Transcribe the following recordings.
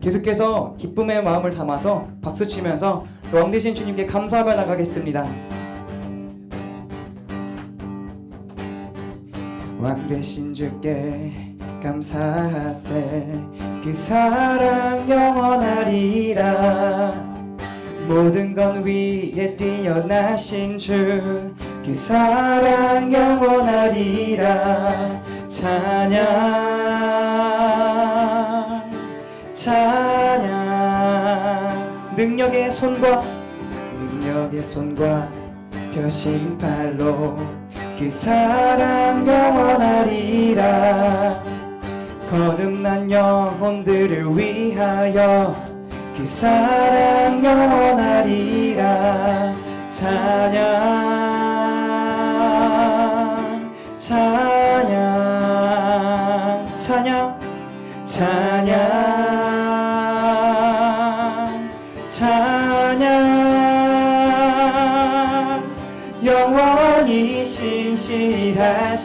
계속해서 기쁨의 마음을 담아서 박수 치면서 왕 대신 주님께 감사하며 나가겠습니다. 왕 대신 주께 감사하세. 그 사랑 영원하리라. 모든 건 위에 뛰어나신 주 그 사랑 영원하리라. 찬양 능력의 손과 능력의 손과 펴신 팔로 그 사랑 영원하리라. 거듭난 영혼들을 위하여 그 사랑 영원하리라. 찬양 찬양 찬양 찬양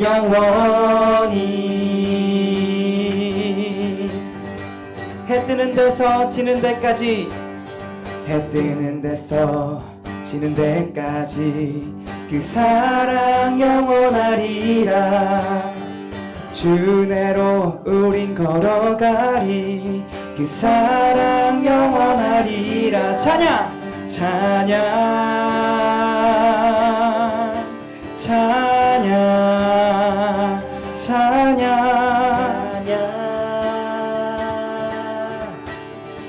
영원히. 해 뜨는 데서 지는 데까지 해 뜨는 데서 지는 데까지 그 사랑 영원하리라. 주내로 우린 걸어가리. 그 사랑 영원하리라. 찬양! 찬양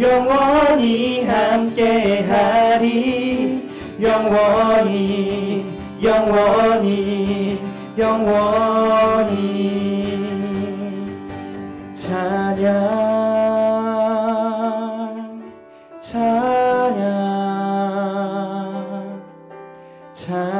영원히 함께하리. 영원히 영원히 영원히 찬양 찬양 찬양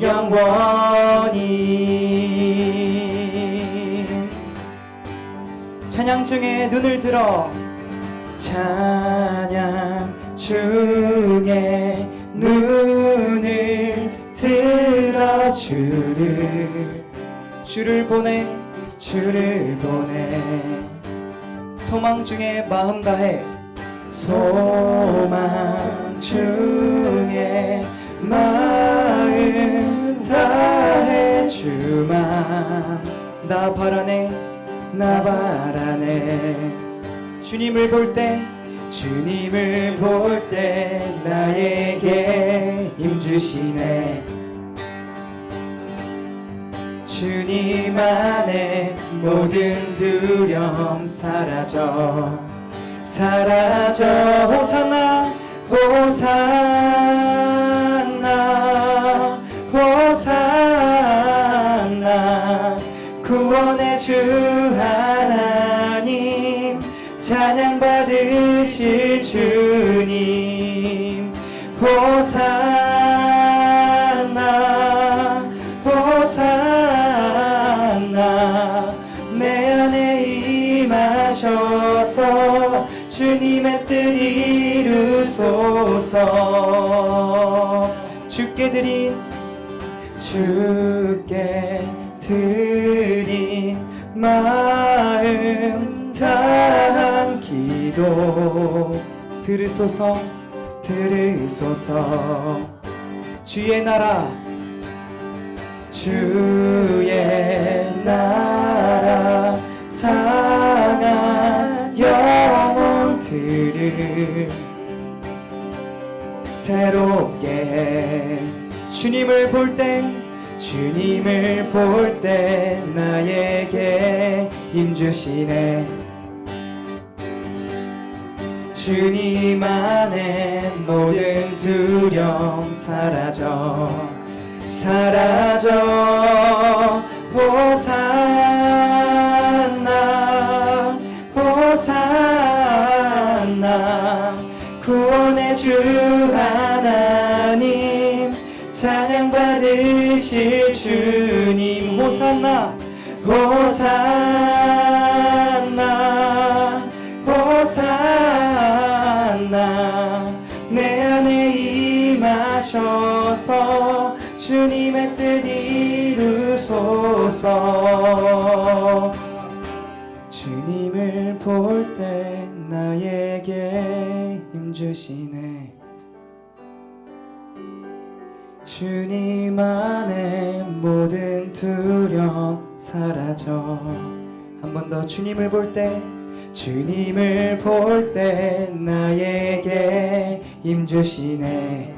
영원히. 찬양 중에 눈을 들어. 찬양 중에 눈을 들어 주를 주를 보내 주를 보내. 소망 중에 마음 다해. 소망 중에 마음 다해 주만. 나 바라네 나 바라네 주님을 볼 때 주님을 볼 때 나에게 힘 주시네. 주님 안에 모든 두려움 사라져. 사라져. 호산나 호산나 호산나 구원의 주 하나님 찬양 받으실 주님. 호산나 호산나 내 안에 임하셔서 주님의 뜻 이루소서. 죽게 드린 주께 드린 마음 다한 기도 들으소서 들으소서. 주의 나라 주의 나라 상한 영혼들을 새롭게 주님을 볼때 주님을 볼 때 나에게 힘 주시네. 주님 안에 모든 두려움 사라져 사라져. 호산 호산나 호산나 내 안에 임하셔서 주님의 뜻 이루소서. 주님을 볼 때 나에게 힘주시네. 주님 안에 모든 두려움 사라져. 한 번 더 주님을 볼 때 주님을 볼 때 나에게 힘주시네.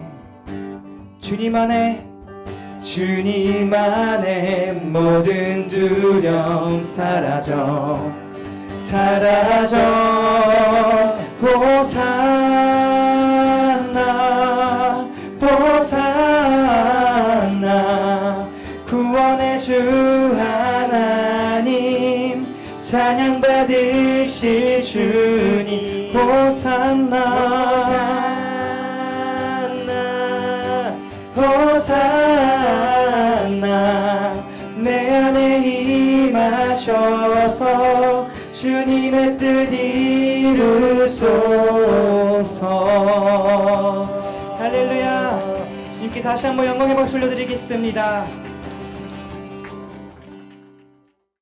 주님 안에 주님 안에 모든 두려움 사라져. 사라져. 호산 찬양 받으실 주님 호산나. 호산나. 내 안에 임하셔서 주님의 뜻 이루소서. 할렐루야. 주님께 다시 한번 영광의 박수 올려드리겠습니다